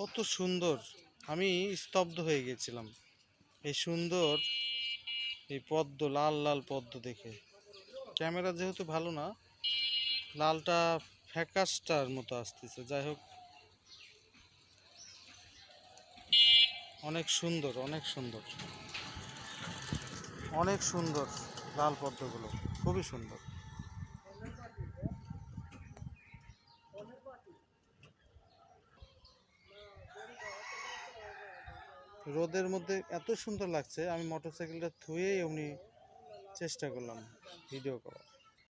কত সুন্দর। আমি স্তব্ধ হয়ে গেছিলাম। এই সুন্দর এই পদ্ম, লাল লাল পদ্ম দেখে। ক্যামেরা যেহেতু ভালো না, লালটা ফ্যাকাসটার মতো আসতেছে। যাই হোক। অনেক সুন্দর অনেক সুন্দর। অনেক সুন্দর লাল পদ্মগুলো। খুবই সুন্দর। রোদের মধ্যে এত সুন্দর লাগছে আমি মোটরসাইকেলটা থুয়েই এমনি চেষ্টা করলাম ভিডিও করার।